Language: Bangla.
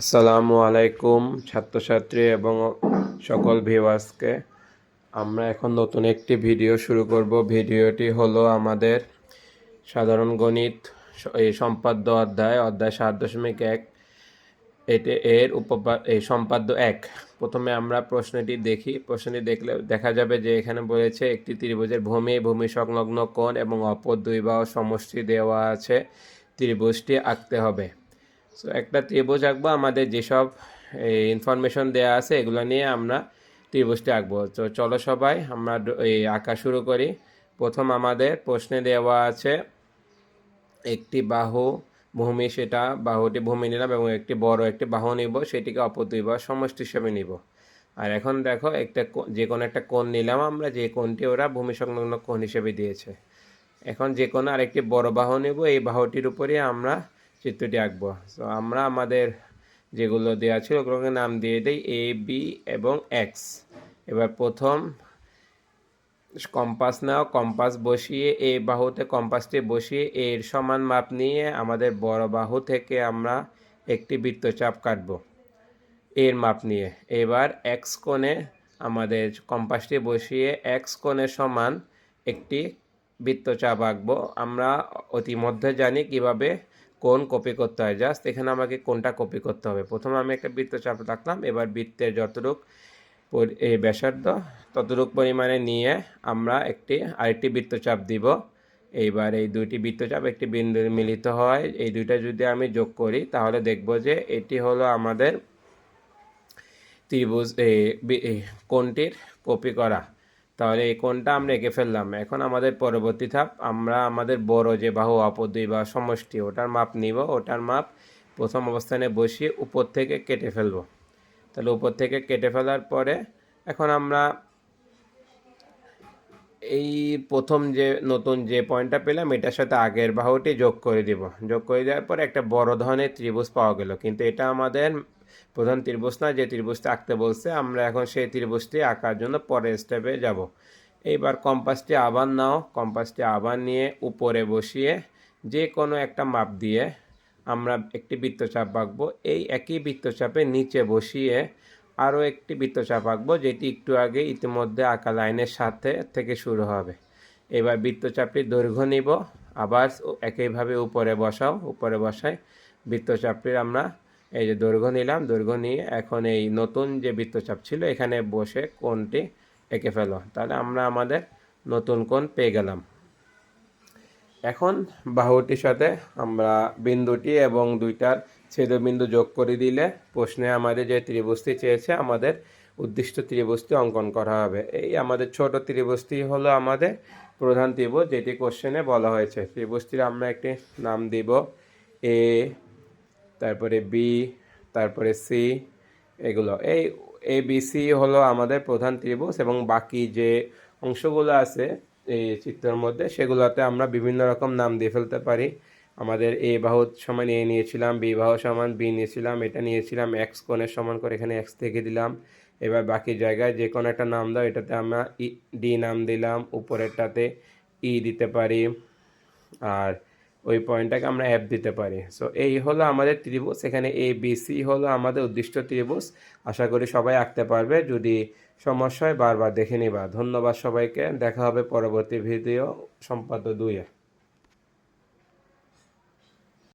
আসসালামু আলাইকুম, ছাত্রছাত্রী এবং সকল ভিউয়ার্সকে আমরা এখন নতুন একটি ভিডিও শুরু করব। ভিডিওটি হলো আমাদের সাধারণ গণিত, এই সম্পাদ্য অধ্যায় অধ্যায় সাত দশমিক এক। এটি এর উপপা, এই সম্পাদ্য এক। প্রথমে আমরা প্রশ্নটি দেখি। প্রশ্নটি দেখলে দেখা যাবে যে এখানে বলেছে একটি ত্রিভুজের ভূমি ভূমি সংলগ্ন কোণ এবং অপর দুই বাহু সমষ্টি দেওয়া আছে। ত্রিভুজটি আঁকতে হবে। সো একটা ত্রিভুজ আঁকবো, আমাদের যেসব ইনফরমেশন দেওয়া আছে, এগুলো নিয়ে আমরা ত্রিভুজটি আঁকবো। তো চলো সবাই, আমরা এই আঁকা শুরু করি। প্রথম আমাদের প্রশ্নে দেওয়া আছে, একটি বাহু ভূমি সেটা, বাহুটি ভূমি নিলাম এবং একটি বড় একটি বাহু নিব, সেটিকে অপর দুই বাহু সমষ্টি হিসেবে নিব। আর এখন দেখো, একটা যে কোনো একটা কোণ নিলাম আমরা, যে কোণটি ওরা ভূমি সংলগ্ন কোণ হিসেবে দিয়েছে। এখন যে কোনো আরেকটি বড় বাহু নেব, এই বাহুটির উপরে আমরা চিত্রটি আঁকবো। তো আমরা আমাদের যেগুলো দেওয়া ছিল ওগুলোকে নাম দিয়ে দিই এ বি এবং এক্স এবার প্রথম কম্পাস নাও, কম্পাস বসিয়ে এ বাহুতে কম্পাসটি বসিয়ে এর সমান মাপ নিয়ে আমাদের বড় বাহু থেকে আমরা একটি বৃত্তচাপ কাটবো এর মাপ নিয়ে। এবার এক্স কোণে আমাদের কম্পাসটি বসিয়ে এক্স কোণের সমান একটি বৃত্তচাপ আঁকবো। আমরা অতিমধ্যে জানি কীভাবে কোণ কপি করতে হয়? জাস্ট এখানে আমাকে কোনটা কপি করতে হবে? প্রথমে আমি একটা বৃত্তচাপ রাখলাম। এবার বৃত্তের যতটুক এই ব্যাসার্ধ, ততটুক পরিমাণে নিয়ে আমরা একটি আরেকটি বৃত্তচাপ দিব। এইবার এই দুইটি বৃত্তচাপ একটি বিন্দু মিলিত হয়। এই দুইটা যদি আমি যোগ করি, তাহলে দেখব যে এটি হলো আমাদের ত্রিভুজ কোণটির কপি করা? তাহলে এই কোণটা আমরা এঁকে ফেললাম। এখন আমাদের পরবর্তী ধাপ, আমরা আমাদের বড় যে বাহু অপর বা সমষ্টি, ওটার মাপ নিব। ওটার মাপ প্রথম অবস্থানে বসিয়ে উপর থেকে কেটে ফেলব। তাহলে উপর থেকে কেটে ফেলার পরে এখন আমরা এই প্রথম যে নতুন যে পয়েন্টটা পেলাম, এটার সাথে আগের বাহুটি যোগ করে দিব। যোগ করে দেওয়ার পরে একটা বড় ধরনের ত্রিভুজ পাওয়া গেল। কিন্তু এটা আমাদের প্রধান ত্রিভুজ না যে ত্রিভুজটা আঁকতে বলছে, আমরা এখন সেই ত্রিভুজটি আঁকার জন্য পরের স্টেপে যাব। এইবার কম্পাসটি আবার নাও কম্পাসটি আবার নিয়ে উপরে বসিয়ে যে কোনো একটা মাপ দিয়ে আমরা একটি বৃত্তচাপ আঁকবো। এই একই বৃত্তচাপে নিচে বসিয়ে আরও একটি বৃত্তচাপ আঁকবো, যেটি একটু আগে ইতিমধ্যে আঁকা লাইনের সাথে থেকে শুরু হবে। এবার বৃত্তচাপটির দৈর্ঘ্য নিব, আবার একইভাবে উপরে বসাও, উপরে বসাই বৃত্তচাপটির আমরা এই যে দৈর্ঘ্য নিলাম, দৈর্ঘ্য নিয়ে এখন এই নতুন যে বৃত্তচাপ ছিল, এখানে বসে কোণটি এঁকে ফেলো। তাহলে আমরা আমাদের নতুন কোণ পেয়ে গেলাম। এখন বাহুটির সাথে আমরা বিন্দুটি এবং দুইটার ছেদবিন্দু যোগ করে দিলে প্রশ্নে আমাদের যে ত্রিভুজটি চেয়েছে, আমাদের উদ্দিষ্ট ত্রিভুজটি অঙ্কন করা হবে। এই আমাদের ছোট ত্রিভুজটি হলো আমাদের প্রধান ত্রিভুজ, যেটি কোশ্চেনে বলা হয়েছে। ত্রিভুজটির আমরা একটি নাম দিব এ তারপরে বি তারপরে সি এগুলো। এই এ বি সি হলো আমাদের প্রধান ত্রিভুজ এবং বাকি যে অংশগুলো আছে এই চিত্রের মধ্যে, সেগুলোতে আমরা বিভিন্ন রকম নাম দিয়ে ফেলতে পারি। আমাদের এ বাহু সমান এ নিয়েছিলাম বি বাহু সমান বি নিয়েছিলাম, এটা নিয়েছিলাম এক্স কোণের সমান করে এখানে এক্স থেকে দিলাম। এবার বাকি জায়গায় যে কোনো একটা নাম দাও, এটাতে আমরা ই ডি নাম দিলাম, উপরেরটাতে ই দিতে পারি। আর ওই পয়েন্টটাকে আমরা অ্যাপ দিতে পারি। সো এই হলো আমাদের ত্রিভুজ, এখানে এ বি সি হলো আমাদের উদ্দিষ্ট ত্রিভুজ। আশা করি সবাই আঁকতে পারবে, যদি সমস্যা হয় বারবার দেখে নিবা। ধন্যবাদ সবাইকে, দেখা হবে পরবর্তী ভিডিও সম্পাদ্য দুইয়ে।